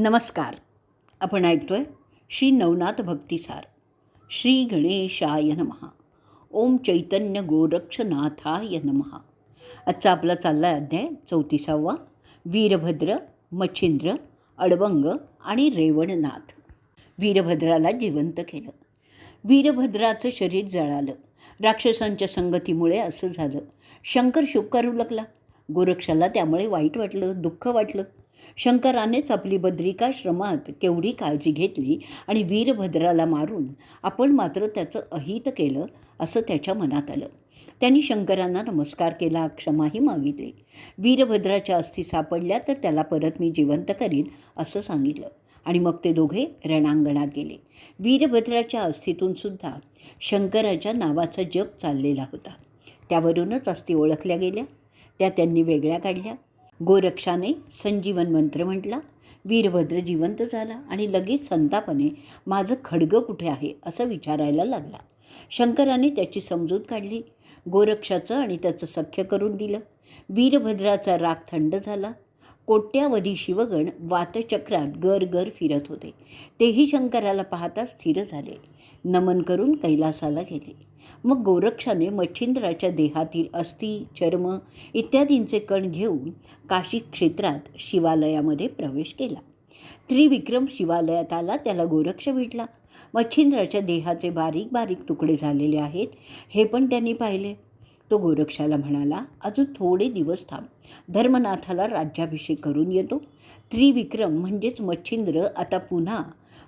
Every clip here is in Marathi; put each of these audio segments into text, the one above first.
नमस्कार. आपण ऐकतोय श्री नवनाथ भक्तिसार. श्री गणेशाय नमहा ओम चैतन्य गोरक्षनाथाय नमहा आजचा आपला चालला आहे अध्याय चौतीसावा. वीरभद्र मच्छिंद्र अडवंग आणि रेवणनाथ. वीरभद्राला जिवंत केलं. वीरभद्राचं शरीर जळालं. राक्षसांच्या संगतीमुळे असं झालं. शंकर शुक करू लागला. गोरक्षाला त्यामुळे वाईट वाटलं दुःख वाटलं. शंकरानेच आपली बद्रिकाश्रमात केवढी काळजी घेतली आणि वीरभद्राला मारून आपण मात्र त्याचं अहित केलं असं त्याच्या मनात आलं. त्यांनी शंकरांना नमस्कार केला क्षमाही मागितली. वीरभद्राच्या अस्थी सापडल्या तर त्याला परत मी जिवंत करीन असं सांगितलं. आणि मग ते दोघे रणांगणात गेले. वीरभद्राच्या अस्थीतून सुद्धा शंकराच्या नावाचा जप चाललेला होता. त्यावरूनच अस्थी ओळखल्या गेल्या. त्या त्यांनी वेगळ्या काढल्या. गोरक्षाने संजीवन मंत्र म्हटला वीरभद्र जिवंत झाला आणि लगेच संतापने माझं खडगं कुठे आहे असं विचारायला लागला. शंकराने त्याची समजूत काढली गोरक्षाचं आणि त्याचं सख्य करून दिलं. वीरभद्राचा राग थंड झाला. कोट्यावधी शिवगण वातचक्रात गर गर फिरत होते. तेही शंकराला पाहता स्थिर झाले. नमन करून कैलासाला गेले. मग गोरक्षाने मच्छिंद्राच्या देहातील अस्थि चर्म इत्यादींचे कण घेऊन काशी क्षेत्रात शिवालयामध्ये प्रवेश केला. त्रिविक्रम शिवालयात आला त्याला गोरक्ष भेटला. मच्छिंद्राच्या देहाचे बारीक बारीक तुकडे झालेले आहेत हे पण त्यांनी पाहिले. तो गोरक्षाला म्हणाला अजून थोडे दिवस थांब धर्मनाथाला राज्याभिषेक करून येतो. त्रिविक्रम म्हणजेच मच्छिंद्र आता पुन्हा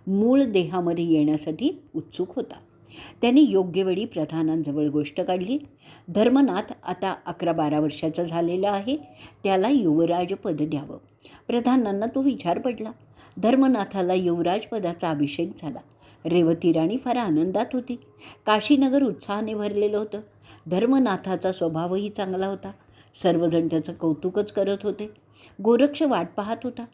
मूळ देहामध्ये येण्यासाठी उत्सुक होता. त्याने योग्य वेळी प्रधानांजवळ गोष्ट काढली. धर्मनाथ आता अकरा बारा वर्षाचा झालेला आहे. त्याला युवराजपद द्यावं. प्रधानांना तो विचार पडला. धर्मनाथाला युवराजपदाचा अभिषेक झाला. रेवती राणी फार आनंदात होती. काशीनगर उत्साहाने भरलेलं होतं. धर्मनाथाचा स्वभावही चांगला होता. सर्वजण त्याचं कौतुकच करत होते. गोरक्ष वाट पाहत होता.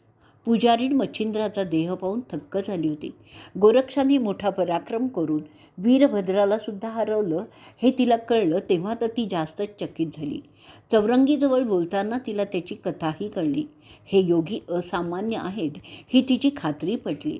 पुजारीण मच्छिंद्राचा देह पाहून थक्क झाली होती. गोरक्षाने मोठा पराक्रम करून वीरभद्राला सुद्धा हरवलं हे तिला कळलं तेव्हा तर ती जास्तच चकित झाली. चौरंगीजवळ बोलताना तिला त्याची कथाही कळली. हे योगी असामान्य आहेत ही तिची खात्री पटली.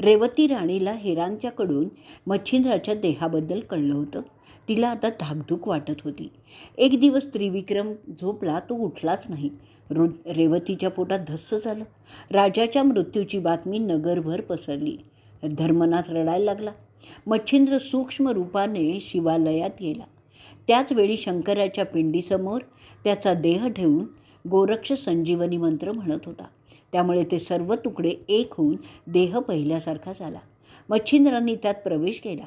रेवती राणीला हेरांच्याकडून मच्छिंद्राच्या देहाबद्दल कळलं होतं. तिला आता धाकधूक वाटत होती. एक दिवस त्रिविक्रम झोपला तो उठलाच नाही. रु रेवतीच्या पोटात धस्स झालं. राजाच्या मृत्यूची बातमी नगरभर पसरली. धर्मनाथ रडायला लागला. मच्छिंद्र सूक्ष्म रूपाने शिवालयात गेला. त्याचवेळी शंकराच्या पिंडीसमोर त्याचा देह ठेवून गोरक्ष संजीवनी मंत्र म्हणत होता. त्यामुळे ते सर्व तुकडे एक होऊन देह पहिल्यासारखा झाला. मच्छिंद्रांनी त्यात प्रवेश केला.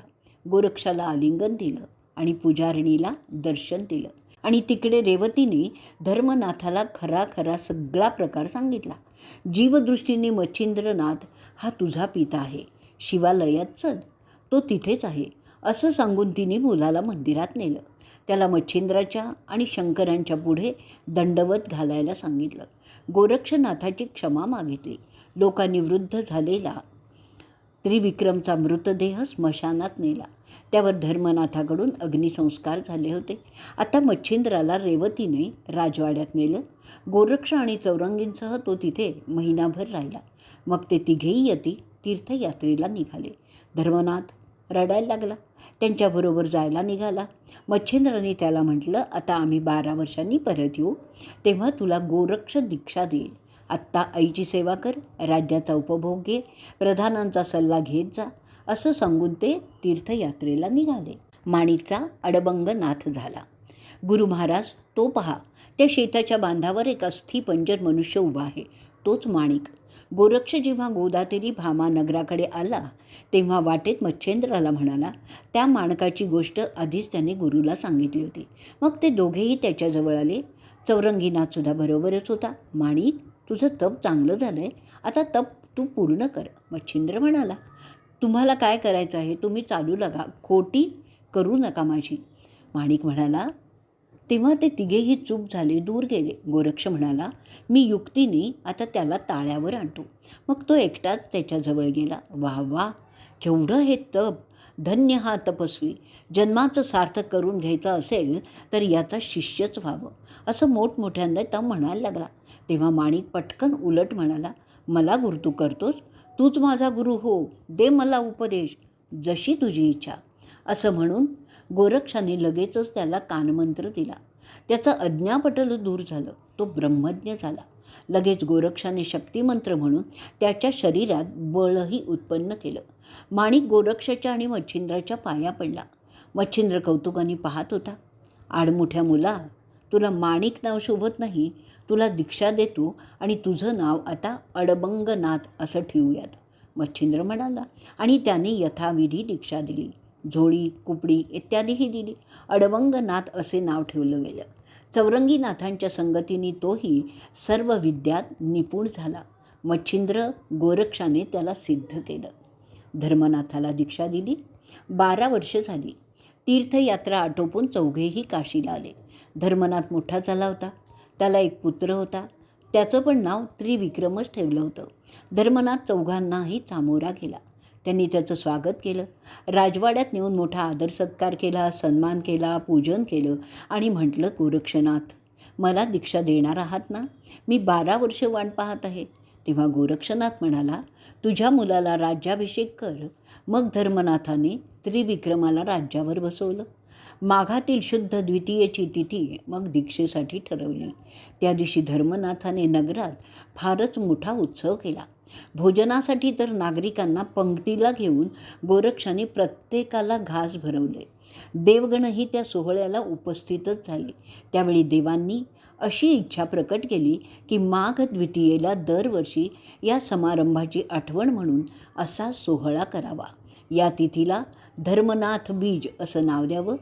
गोरक्षाला आलिंगन दिलं आणि पुजारिणीला दर्शन दिलं. आणि तिकडे रेवतीने धर्मनाथाला खरा खरा सगळा प्रकार सांगितला. जीवदृष्टीने मच्छिंद्रनाथ हा तुझा पिता आहे. शिवालयात चल. तो तिथेच आहे असं सांगून तिने मुलाला मंदिरात नेलं. त्याला मच्छिंद्राच्या आणि शंकरांच्या पुढे दंडवत घालायला सांगितलं. गोरक्षनाथाची क्षमा मागितली. लोकांनी वृद्ध झालेला त्रिविक्रमचा मृतदेह स्मशानात नेला. त्यावर धर्मनाथाकडून अग्निसंस्कार झाले होते. आता मच्छिंद्राला रेवतीने राजवाड्यात नेलं. गोरक्ष आणि चौरंगींसह तो तिथे महिनाभर राहिला. मग ते तिघेही यती तीर्थयात्रेला निघाले. धर्मनाथ रडायला लागला. त्यांच्याबरोबर जायला निघाला. मच्छिंद्राने त्याला म्हटलं आता आम्ही बारा वर्षांनी परत येऊ. तेव्हा तुला गोरक्ष दीक्षा देईल. आत्ता आईची सेवा कर राज्याचा उपभोग घे प्रधानांचा सल्ला घेत जा. असं सांगून ते तीर्थयात्रेला निघाले. माणिकचा अडबंग नाथ झाला. गुरु महाराज तो पहा त्या शेताच्या बांधावर एक अस्थिपंजर मनुष्य उभा आहे. तोच माणिक. गोरक्ष जेव्हा गोदातेरी भामा नगराकडे आला तेव्हा वाटेत मच्छेंद्राला म्हणाला त्या माणकाची गोष्ट आधीच त्याने गुरुला सांगितली होती. मग ते दोघेही त्याच्याजवळ आले. चौरंगीनाथसुद्धा बरोबरच होता. माणिक तुझं तप चांगलं झालं आहे आता तप तू पूर्ण कर. मच्छिंद्र म्हणाला तुम्हाला काय करायचं आहे? तुम्ही चालू लागा खोटी करू नका माझी. माणिक म्हणाला तेव्हा ते तिघेही चूक झाले दूर गेले. गोरक्ष म्हणाला मी युक्तीने आता त्याला ताळ्यावर आणतो. मग तो एकटाच त्याच्याजवळ गेला. वा वा केवढं हे तप धन्य हा तपस्वी. जन्माचं सार्थक करून घ्यायचं असेल तर याचा शिष्यच व्हावं. असं मोठमोठ्यांदा तो म्हणायला लागला. तेव्हा माणिक पटकन उलट म्हणाला मला गुरतू करतोच करतोस? तूच माझा गुरु हो दे मला उपदेश जशी तुझी इच्छा. असं म्हणून गोरक्षाने लगेचच त्याला कानमंत्र दिला. त्याचं अज्ञापटल दूर झालं तो ब्रह्मज्ञ झाला. लगेच गोरक्षाने शक्तिमंत्र म्हणून त्याच्या शरीरात बळही उत्पन्न केलं. माणिक गोरक्षाच्या आणि मच्छिंद्राच्या पाया पडला. मच्छिंद्र कौतुकाने पाहत होता. आडमुठ्या मुला तुला माणिक नाव शोभत नाही तुला दीक्षा देतो आणि तुझं नाव आता अडबंगनाथ असं ठेवूयात. मच्छिंद्र म्हणाला आणि त्याने यथाविधी दीक्षा दिली. झोळी कुपडी इत्यादीही दिली. अडबंगनाथ असे नाव ठेवलं गेलं. चौरंगीनाथांच्या संगतीने तोही सर्व विद्यात निपुण झाला. मच्छिंद्र गोरक्षाने त्याला सिद्ध केलं. धर्मनाथाला दीक्षा दिली. बारा वर्ष झाली. तीर्थयात्रा आटोपून चौघेही काशीला आले. धर्मनाथ मोठा झाला होता. त्याला एक पुत्र होता. त्याचं पण नाव त्रिविक्रमच ठेवलं होतं. धर्मनाथ चौघांनाही चामोरा गेला त्यांनी त्याचं स्वागत केलं. राजवाड्यात नेऊन मोठा आदर सत्कार केला सन्मान केला पूजन केलं आणि म्हटलं गोरक्षनाथ मला दीक्षा देणार आहात ना? मी बारा वर्ष वाण पाहत आहे. तेव्हा गोरक्षनाथ म्हणाला तुझ्या मुलाला राज्याभिषेक कर. मग धर्मनाथाने त्रिविक्रमाला राज्यावर बसवलं. माघातील शुद्ध द्वितीयेची तिथी मग दीक्षेसाठी ठरवली. त्या दिवशी धर्मनाथाने नगरात फारच मोठा उत्सव केला. भोजनासाठी तर नागरिकांना पंक्तीला घेऊन गोरक्षाने प्रत्येकाला घास भरवले. देवगणही त्या सोहळ्याला उपस्थितच झाले. त्यावेळी देवांनी अशी इच्छा प्रकट केली की माघ द्वितीयेला दरवर्षी या समारंभाची आठवण म्हणून असा सोहळा करावा. या तिथीला धर्मनाथ बीज असं नाव द्यावं.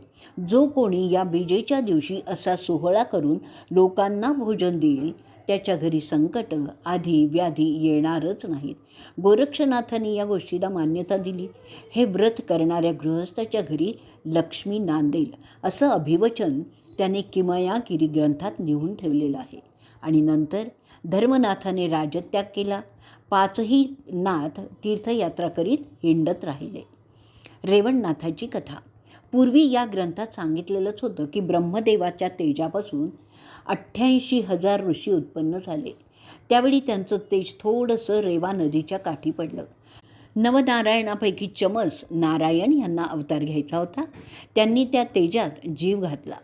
जो कोणी या बीजेच्या दिवशी असा सोहळा करून लोकांना भोजन देईल त्याच्या घरी संकट आधी व्याधी येणारच नाहीत. गोरक्षनाथांनी या गोष्टीला मान्यता दिली. हे व्रत करणाऱ्या गृहस्थाच्या घरी लक्ष्मी नांदेल असं अभिवचन त्याने किमयागिरी ग्रंथात लिहून ठेवलेलं आहे. आणि नंतर धर्मनाथाने राजत्याग केला. पाचही नाथ तीर्थयात्रा करीत हिंडत राहिले. रेवणनाथाची कथा. पूर्वी या ग्रंथात सांगितलेलंच होतं की ब्रह्मदेवाच्या तेजापासून अठ्ठ्याऐंशी हजार ऋषी उत्पन्न झाले. त्यावेळी त्यांचं तेज थोडंसं रेवा नदीच्या काठी पडलं. नवनारायणापैकी चमस नारायण यांना अवतार घ्यायचा होता. त्यांनी त्या तेजात जीव घातला.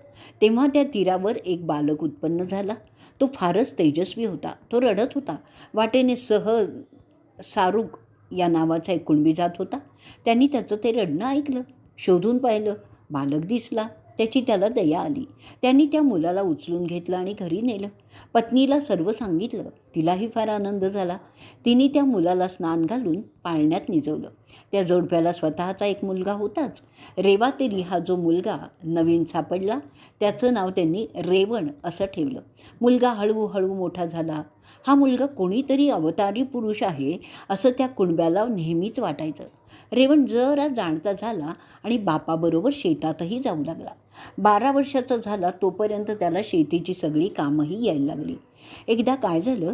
तेव्हा त्या तीरावर एक बालक उत्पन्न झाला. तो फारच तेजस्वी होता. तो रडत होता. वाटेने सह सारुक या नावाचा एक कुणबी जात होता. त्यांनी त्याचं ते रडणं ऐकलं शोधून पाहिलं. बालक दिसला त्याची त्याला दया आली. त्यांनी त्या मुलाला उचलून घेतलं आणि घरी नेलं. पत्नीला सर्व सांगितलं. तिलाही फार आनंद झाला. तिने त्या मुलाला स्नान घालून पाळण्यात निजवलं. त्या जोडप्याला स्वतःचा एक मुलगा होताच. रेवा तेरी हा जो मुलगा नवीन सापडला त्याचं नाव त्यांनी रेवण असं ठेवलं. मुलगा हळूहळू मोठा झाला. हा मुलगा कोणीतरी अवतारी पुरुष आहे असं त्या कुणब्याला नेहमीच वाटायचं. रेवण जरा जाणता झाला आणि बापाबरोबर शेतातही जाऊ लागला. बारा वर्षाचा झाला तोपर्यंत त्याला शेतीची सगळी कामंही यायला लागली. एकदा काय झालं?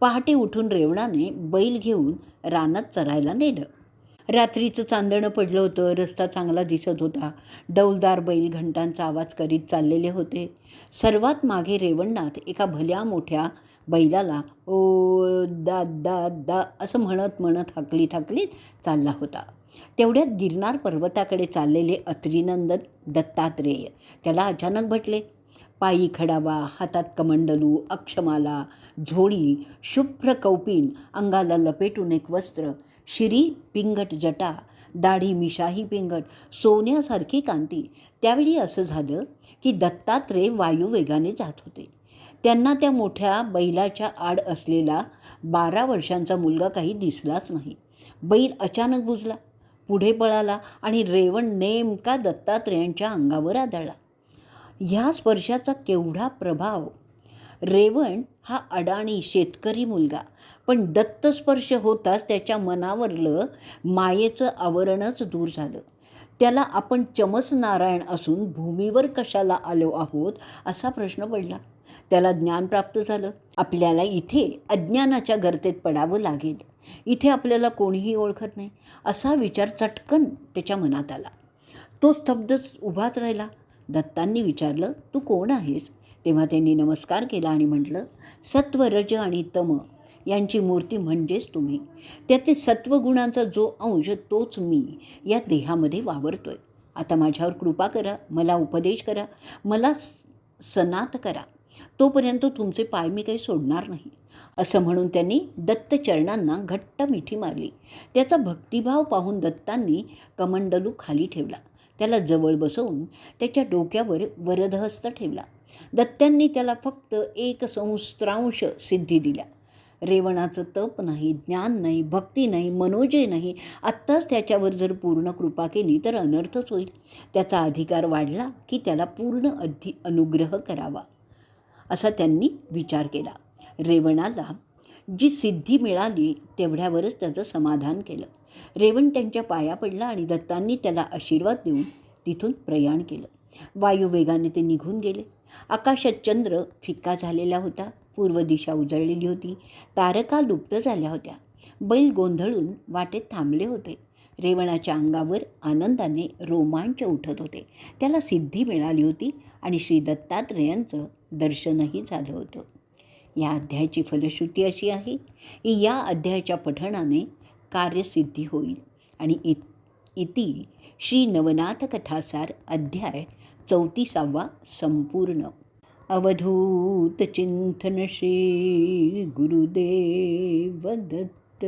पहाटे उठून रेवणाने बैल घेऊन रानात चरायला नेलं. रात्रीचं चांदणं पडलं होतं रस्ता चांगला दिसत होता. डौलदार बैल घंटांचा आवाज करीत चाललेले होते. सर्वात मागे रेवणनाथ एका भल्या मोठ्या बैलाला ओ दा दा दा असं म्हणत म्हणत हाकलीत थाकलीत चालला होता. तेवढ्यात गिरनार पर्वताकडे चाललेले अत्रिनंदन दत्तात्रेय त्याला अचानक भटले पायी खडावा हातात कमंडलू अक्षमाला झोळी शुभ्र कौपीन अंगाला लपेटून एक वस्त्र शिरी पिंगट जटा दाढी मिशाही पिंगट सोन्यासारखी कांती. त्यावेळी असं झालं की दत्तात्रेय वायुवेगाने जात होते. त्यांना त्या मोठ्या बैलाच्या आड असलेला बारा वर्षांचा मुलगा काही दिसलाच नाही. बैल अचानक बुजला पुढे पळाला आणि रेवण नेमका दत्तात्रेयांच्या अंगावर आदळला. ह्या स्पर्शाचा केवढा प्रभाव? रेवण हा अडाणी शेतकरी मुलगा पण दत्तस्पर्श होताच त्याच्या मनावरलं मायेचं आवरणच दूर झालं. त्याला आपण चमस नारायण असून भूमीवर कशाला आलो आहोत असा प्रश्न पडला. त्याला ज्ञान प्राप्त झालं. आपल्याला इथे अज्ञानाच्या गर्तेत पडावं लागेल. इथे आपल्याला कोणीही ओळखत नाही. असा विचार चटकन त्याच्या मनात आला. तो स्तब्धच उभाच राहिला. दत्तांनी विचारलं तू कोण आहेस? तेव्हा त्यांनी नमस्कार केला आणि म्हटलं सत्व रज आणि तम यांची मूर्ती म्हणजेच तुम्ही. त्यातील सत्वगुणांचा जो अंश तोच मी या देहामध्ये वावरतोय. आता माझ्यावर कृपा करा मला उपदेश करा मला स- सनात करा. तोपर्यंत तुमचे पाय मी काही सोडणार नाही. असं म्हणून त्यांनी दत्तचरणांना घट्ट मिठी मारली. त्याचा भक्तिभाव पाहून दत्तांनी कमंडलू खाली ठेवला. त्याला जवळ बसवून त्याच्या डोक्यावर वरदहस्त ठेवला. दत्त्यांनी त्याला फक्त एक संस्त्रांश सिद्धी दिल्या. रेवणाचं तप नाही ज्ञान नाही भक्ती नाही मनोजय नाही आत्ताच त्याच्यावर जर पूर्ण कृपा केली तर अनर्थच होईल. त्याचा अधिकार वाढला की त्याला पूर्ण अधि अनुग्रह करावा. असा त्यांनी विचार केला. रेवणाला जी सिद्धी मिळाली तेवढ्यावरच त्याचं समाधान केलं. रेवण त्यांच्या पाया पडला आणि दत्तांनी त्याला आशीर्वाद देऊन तिथून प्रयाण केलं. वायुवेगाने ते निघून गेले. आकाशात चंद्र फिक्का झालेला होता. पूर्व दिशा उजळलेली होती. तारका लुप्त झाल्या होत्या. बैल गोंधळून वाटेत थांबले होते. रेवणाच्या अंगावर आनंदाने रोमांच उठत होते. त्याला सिद्धी मिळाली होती. आणि श्री दत्तात्रेयांचं दर्शनही झालं होतं. या अध्यायाची फलश्रुती अशी आहे की या अध्यायाच्या पठणाने कार्यसिद्धी होईल आणि इत इति श्री नवनाथ कथासार अध्याय चौतीसावा संपूर्ण. अवधूत चिंतन श्री गुरुदेव दत्त